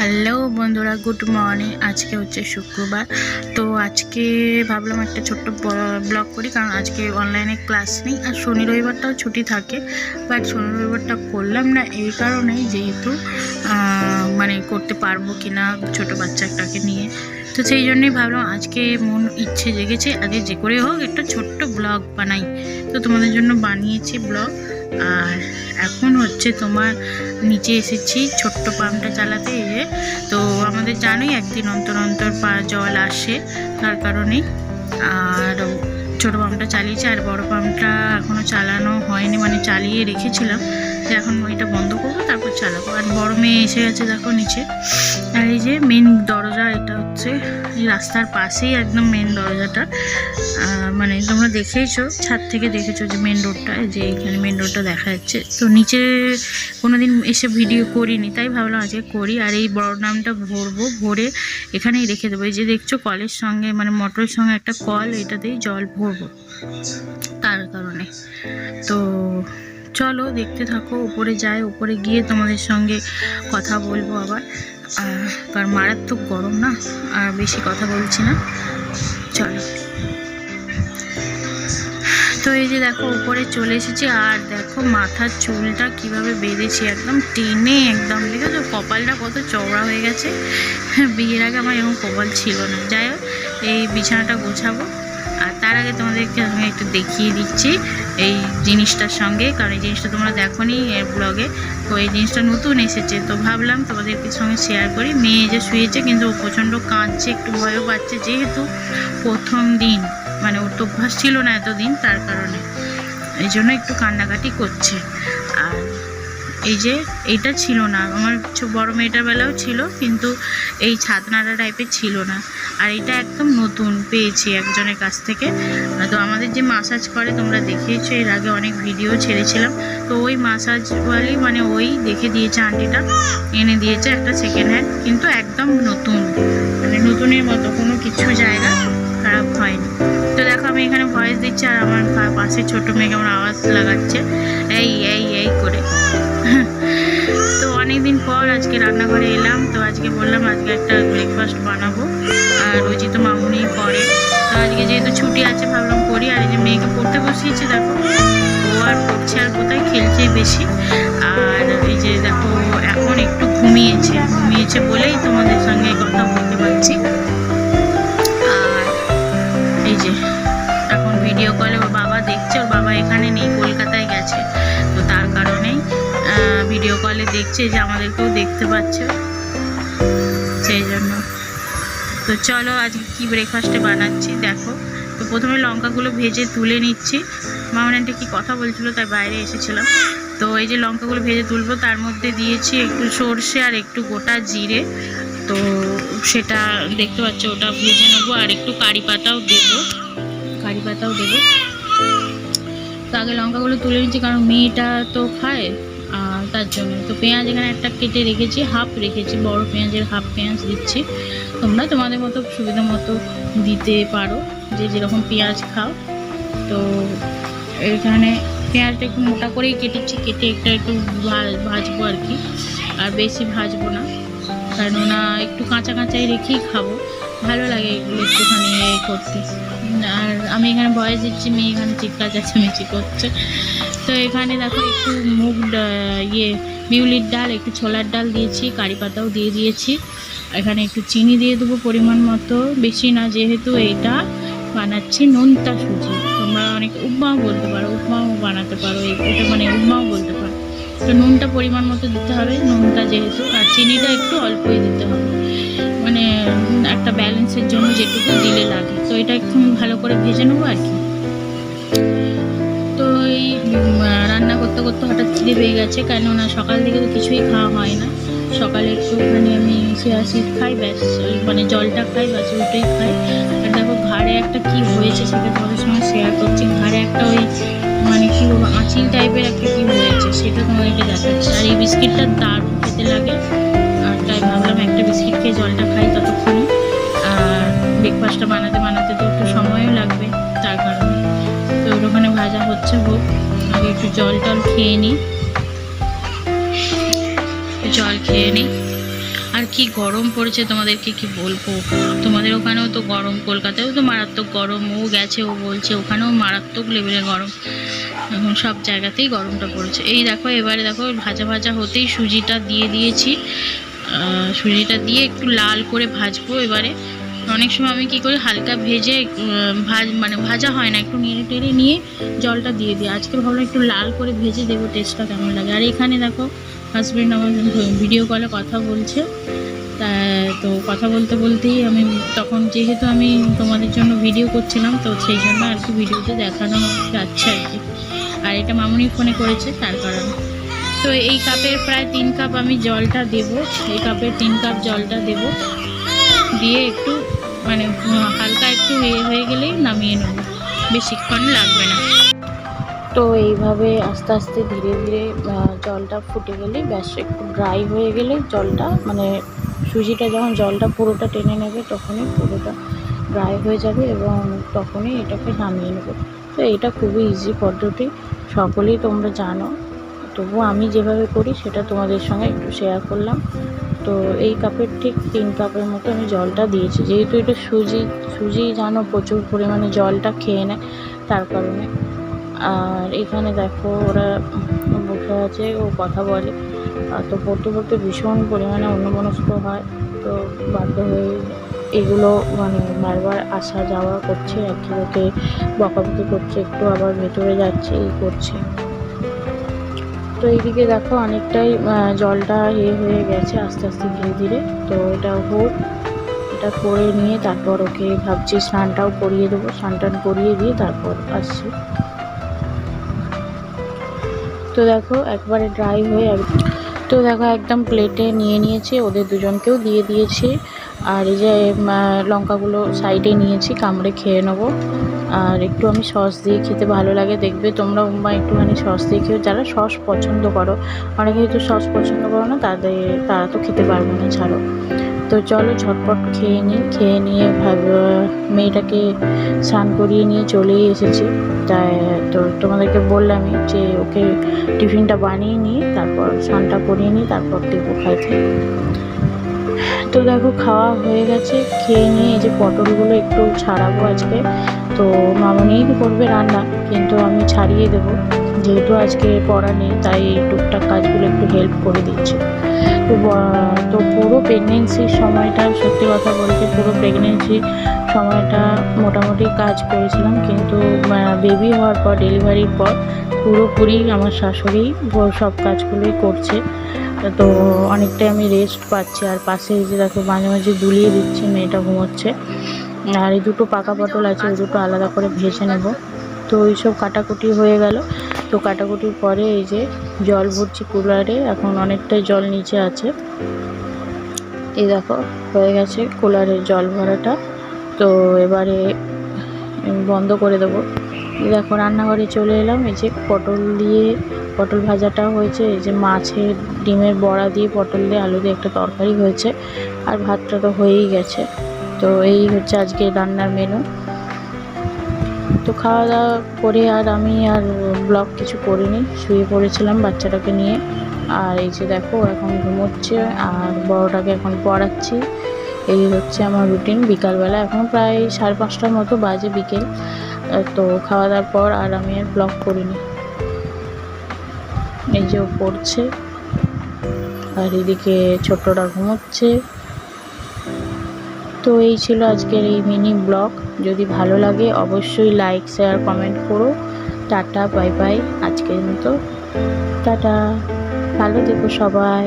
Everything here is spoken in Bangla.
হ্যালো বন্ধুরা, গুড মর্নিং। আজকে হচ্ছে শুক্রবার। তো আজকে ভাবলাম একটা ছোট্ট ব্লগ করি, কারণ আজকে অনলাইনে ক্লাস নেই। আর শনি রবিবারটাও ছুটি থাকে বাট শনি রবিবারটা করলাম না এই কারণেই যেহেতু মানে করতে পারব কি না ছোটো বাচ্চাটাকে নিয়ে। তো সেই জন্যই ভাবলাম আজকে মন ইচ্ছে জেগেছে আজকে যে করে হোক একটা ছোট্ট ব্লগ বানাই। তো তোমাদের জন্য বানিয়েছি ব্লগ। আর এখন হচ্ছে তোমার নিচে এসেছি, ছোট্ট পাম্পটা চালাতে এসে তো আমাদের জানোই একদিন অন্তর অন্তর পা জল আসে, তার কারণেই। আর ছোটো পাম্পটা চালিয়েছি, আর বড় পাম্পটা এখনও চালানো হয়নি মানে চালিয়ে রেখেছিলাম। এখন এটা বন্ধ করব, তারপর চালাবো। আর বড় মেয়ে এসে গেছে দেখো নিচে। আর এই যে মেন দরজা, এটা হচ্ছে রাস্তার পাশেই একদম মেন দরজাটা। মানে তোমরা দেখেইছো, ছাদ থেকে দেখেছ যে মেন রোডটা যে এখানে মেন রোডটা দেখা যাচ্ছে। তো নিচে কোনো দিন এসে ভিডিও করিনি, তাই ভাবলাম আজকে করি। আর এই বড় নামটা ভরবো, ভরে এখানেই রেখে দেবো। এই যে দেখছ কলের সঙ্গে মানে মোটরের সঙ্গে একটা কল, এটাতেই জল ভরবো। তার কারণে। তো চলো দেখতে থাকো, উপরে যাই, উপরে গিয়ে তোমাদের সঙ্গে কথা বলব আবার। কারণ মারাত্মক গরম না, আর বেশি কথা বলছি না। চলো। তো এই যে দেখো, উপরে চলে এসেছি, আর দেখো মাথার চুলটা কীভাবে বেঁধেছি একদম টেনে একদম। দেখেছ কপালটা কত চওড়া হয়ে গেছে? বিয়ের আগে আমার এরকম কপাল ছিল না। যাই হোক, এই বিছানাটা গোছাবো। আর তার আগে তোমাদেরকে আমি একটু দেখিয়ে দিচ্ছি। এই জিনিসটার সঙ্গে, কারণ এই জিনিসটা তোমরা দেখো নি এর ব্লগে তো এই জিনিসটা নতুন এসেছে। তো ভাবলাম তোমাদেরকে সঙ্গে শেয়ার করি। মেয়ে যে শুয়েছে, কিন্তু ও প্রচণ্ড কাঁদছে, একটু ভয়ও পাচ্ছে। যেহেতু প্রথম দিন মানে ওর তো অভ্যাস ছিল না এতদিন, তার কারণে। এই জন্য একটু কান্নাকাটি করছে। আর এই যে এইটা ছিল না। আমার বড় মেয়েটার বেলাও ছিল, কিন্তু এই ছাতনাটা টাইপের ছিল না। আর এটা একদম নতুন পেয়েছি একজনের কাছ থেকে। তো আমাদের যে মাসাজ করে, তোমরা দেখেইছো এর আগে অনেক ভিডিও ছেড়েছিলাম। তো ওই মাসাজওয়ালি মানে ওই দেখে দিয়েছে আন্টিটা, এনে দিয়েছে একটা সেকেন্ড হ্যান্ড কিন্তু একদম নতুন। মানে নতুনের মতো, কোনো কিছু জায়গা খারাপ হয়নি। তো দেখো, আমি এখানে ভয়েস দিচ্ছি আর আমার পাশে ছোট মেয়ে কেমন আওয়াজ লাগাচ্ছে। এই পর আজকে রান্নাঘরে এলাম। তো আজকে বললাম আজকে একটা ব্রেকফাস্ট বানাবো। আর ওই তো মামুনি করে। তো আজকে যেহেতু ছুটি আছে, ভাবলাম করি। আর এই যে মেয়েকে পড়তে বসিয়েছে, দেখো, ও আর পড়ছে আর কোথায়, খেলছে বেশি। আর এই যে দেখো এখন একটু ঘুমিয়েছে। ঘুমিয়েছে বলেই তোমাদের সঙ্গে কথা বলতে পারছি। দেখছে যে আমাদেরকেও দেখতে পাচ্ছে। সেই জন্য। তো চলো আজকে কি ব্রেকফাস্টে বানাচ্ছি দেখো। তো প্রথমে লঙ্কাগুলো ভেজে তুলে নিচ্ছি। মামনানটা কি কথা বলছিল, তাই বাইরে এসেছিলাম। তো এই যে লঙ্কাগুলো ভেজে তুলবো, তার মধ্যে দিয়েছি একটু সর্ষে আর একটু গোটা জিরে। তো সেটা দেখতে পাচ্ছ, ওটা ভেজে নেব আর একটু কারি পাতাও দেবো। কারি পাতাও দেবো। তো আগে লঙ্কাগুলো তুলে নিচ্ছি, কারণ মেয়েটা তো খায়। তার জন্য। তো পেঁয়াজ এখানে একটা কেটে রেখেছি হাফ রেখেছি, বড় পেঁয়াজের হাফ পেঁয়াজ দিচ্ছি। তোমরা তোমাদের মতো সুবিধা মতো দিতে পারো যে যেরকম পেঁয়াজ খাও। তো এখানে পেঁয়াজটা একটু মোটা করেই কেটেছি, কেটে একটা একটু ভাজবো আর কি। আর বেশি ভাজবো না কেননা একটু কাঁচা কাঁচাই রেখেই খাব। ভালো লাগে এগুলো একটুখানি করতে। আর আমি এখানে বয়স দিচ্ছি, মেয়ে এখানে চিৎকা চেঁচামেচি করছে। তো এখানে দেখো একটু মুগ ইয়ে বিউলির ডাল, একটু ছোলার ডাল দিয়েছি, কারি পাতাও দিয়ে দিয়েছি। এখানে একটু চিনি দিয়ে দেবো পরিমাণ মতো। বেশি না, যেহেতু এইটা বানাচ্ছি নোনতা সুজি। তোমরা অনেক উপমাও বলতে পারো, উপমাও বানাতে পারো এটা মানে উপমাও বলতে পারো। তো নুনটা পরিমাণ মতো দিতে হবে নুনটা যেহেতু, আর চিনিটা একটু অল্পই দিতে হবে। একটা ব্যালেন্সের জন্য যেটুকু দিলে লাগে। তো এটা একটু ভালো করে ভেজে নেব আর কি। তো এই রান্না করতে করতে হঠাৎ খিদে পেয়ে গেছে, কেননা সকাল থেকে তো কিছুই খাওয়া হয় না। সকালে একটুখানি আমি সিয়াসিড খাই, ব্যাস মানে জলটা খাই, ব্যাস, ওইটাই খাই। আর দেখো ঘাড়ে একটা কি হয়েছে সেটা তোমাদের সঙ্গে শেয়ার করছি। ঘাড়ে একটা ওই মানে কি আঁচিল টাইপের একটা কি হয়েছে সেটা তোমাদেরকে দেখাচ্ছি। আর এই বিস্কিটটা দারুণ খেতে লাগে। ব্রেকফাস্টটা বানাতে বানাতে তো একটু সময়ও লাগবে, তার কারণে। তো ওখানে ভাজা হচ্ছে, হোক। আগে একটু জল টল খেয়ে নিই। জল খেয়ে নিই। আর কি গরম পড়েছে তোমাদেরকে কি বলব? তোমাদের ওখানেও তো গরম, কলকাতায়ও তো মারাত্মক গরম। ও গেছে, ও বলছে, ওখানেও মারাত্মক লেভেলের গরম। এখন সব জায়গাতেই গরমটা পড়েছে। এই দেখো, এবারে দেখো, ভাজা ভাজা হতেই সুজিটা দিয়ে দিয়েছি। সুজিটা দিয়ে একটু লাল করে ভাজবো এবারে। অনেক সময় আমি কি করি, হালকা ভেজে ভাজ মানে ভাজা হয় না, একটু নেড়ে টেড়ে নিয়ে জলটা দিয়ে দিই। আজকে ভাবলাম একটু লাল করে ভেজে দেবো টেস্টটা কেমন লাগে। আর এখানে দেখো হাজব্যান্ড আমার ভিডিও কলে কথা বলছে। তা, তো কথা বলতে বলতেই আমি, তখন যেহেতু আমি তোমাদের জন্য ভিডিও করছিলাম, তো সেই জন্য আর কি ভিডিওতে দেখানো যাচ্ছে আর কি। আর এটা মামুনি ফোনে করেছে, তার কারণে। তো এই কাপের প্রায় তিন কাপ আমি জলটা দেব, এই কাপের তিন কাপ জলটা দেব। দিয়ে একটু মানে হালকা একটু ইয়ে হয়ে গেলেই নামিয়ে নেব। বেশিক্ষণ লাগবে না। তো এইভাবে আস্তে আস্তে ধীরে ধীরে জলটা ফুটে গেলেই ব্যাস, একটু ড্রাই হয়ে গেলে জলটা মানে সুজিটা যখন জলটা পুরোটা টেনে নেবে, তখনই পুরোটা ড্রাই হয়ে যাবে এবং তখনই এটাকে নামিয়ে নেবে। তো এটা খুবই ইজি পদ্ধতি। সকলেই তোমরা জানো। তবুও আমি যেভাবে করি, সেটা তোমাদের সঙ্গে একটু শেয়ার করলাম। তো এই কাপের ঠিক তিন কাপের মতো আমি জলটা দিয়েছি। যেহেতু এটা সুজি সুজি জানো প্রচুর পরিমাণে জলটা খেয়ে নেয়, তার কারণে। আর এখানে দেখো ওরা বসে আছে, ও কথা বলে। তো পড়তে পড়তে ভীষণ পরিমাণে অন্যমনস্ক হয়, তো বাধ্য হয়ে এগুলো মানে বারবার আসা যাওয়া করছে, একই লোকে বকাবকি করছে, একটু আবার ভেতরে যাচ্ছে এই করছে। তো এইদিকে দেখো অনেকটাই জলটা এ হয়ে গেছে আস্তে আস্তে ধীরে ধীরে। তো এটা হোক, এটা করে নিয়ে তারপর ওকে ভাবছি স্নানটাও করিয়ে দেবো, স্নান টান করিয়ে দিয়ে তারপর আসছি। তো দেখো একবারে ড্রাই হয়ে এক- তো দেখো, একদম প্লেটে নিয়ে নিয়েছি, ওদের দুজনকেও দিয়ে দিয়েছি। আর এই যে লঙ্কাগুলো সাইডে নিয়েছি, কামড়ে খেয়ে নেব। আর একটু আমি সস দিয়ে খেতে ভালো লাগে, দেখবে তোমরা বা একটুখানি সস দিয়ে খেও যারা সস পছন্দ করো, অনেকে হয়তো সস পছন্দ করো না, তাদের, তারা তো খেতে পারবে না, ছাড়ো। তো চলো ঝটপট খেয়ে নিই, খেয়ে নিয়ে ভাব মেয়েটাকে স্নান করিয়ে নিয়ে চলেই এসেছি। তাই, তো তোমাদেরকে বললামই যে, ওকে টিফিনটা বানিয়ে নিয়ে তারপর স্নানটা করিয়ে নিই, তারপর দেবো খাইতে তো দেখো, খাওয়া হয়ে গেছে। খেয়ে নিয়ে এই যে পটলগুলো একটু ছাড়াবো আজকে। তো মামনিই করবে রান্না, কিন্তু আমি ছাড়িয়ে দেবো। যেহেতু আজকে পড়া নেই, তাই এই টুকটাক কাজগুলো একটু হেল্প করে দিচ্ছে। তো তো পুরো প্রেগনেন্সির সময়টা, সত্যি কথা বলতে পুরো প্রেগনেন্সির সময়টা মোটামুটি কাজ করেছিলাম, কিন্তু বেবি হওয়ার পর ডেলিভারির পর পুরোপুরি আমার শাশুড়ি সব কাজগুলোই করছে। তো অনেকটাই আমি রেস্ট পাচ্ছি। আর পাশে যে দেখো, মাঝে মাঝে দুলিয়ে দিচ্ছি, মেয়েটা ঘুমোচ্ছে। আর এই দুটো পাকা পটল আছে ওই দুটো আলাদা করে ভেজে নেব। তো ওই সব কাটাকুটি হয়ে গেল। তো কাটাকুটির পরে এই যে জল ভরছি কুলারে, এখন অনেকটাই জল নিচে আছে। এই দেখো, হয়ে গেছে কুলারের জল ভরাটা। তো এবারে বন্ধ করে দেবো। দেখো, রান্নাঘরে চলে এলাম। এই যে পটল দিয়ে, পটল ভাজাটা হয়েছে। এই যে মাছের ডিমের বড়া দিয়ে পটল দিয়ে আলু দিয়ে একটা তরকারি হয়েছে। আর ভাতটা তো হয়েই গেছে। তো এই হচ্ছে আজকে রান্নার মেনু তো খাওয়া দাওয়া করে আর আমি আর ব্লগ কিছু করিনি। শুয়ে পড়েছিলাম বাচ্চাটাকে নিয়ে। আর এই যে দেখো, এখন ঘুমোচ্ছে। আর বড়টাকে এখন পড়াচ্ছি। এই হচ্ছে আমার রুটিন বিকালবেলা এখন প্রায় সাড়ে পাঁচটার মতো বাজে বিকেল। তো খাওয়া দাওয়ার পর আর আমি আর ব্লগ করিনি। এই যে পড়ছে। আর এদিকে ছোট্টটা ঘুমোচ্ছে। তো এই ছিল আজকের এই মিনি ব্লগ যদি ভালো লাগে অবশ্যই লাইক শেয়ার কমেন্ট করো। টাটা বাই বাই আজকের মতো। টাটা। ভালো থেকো সবাই।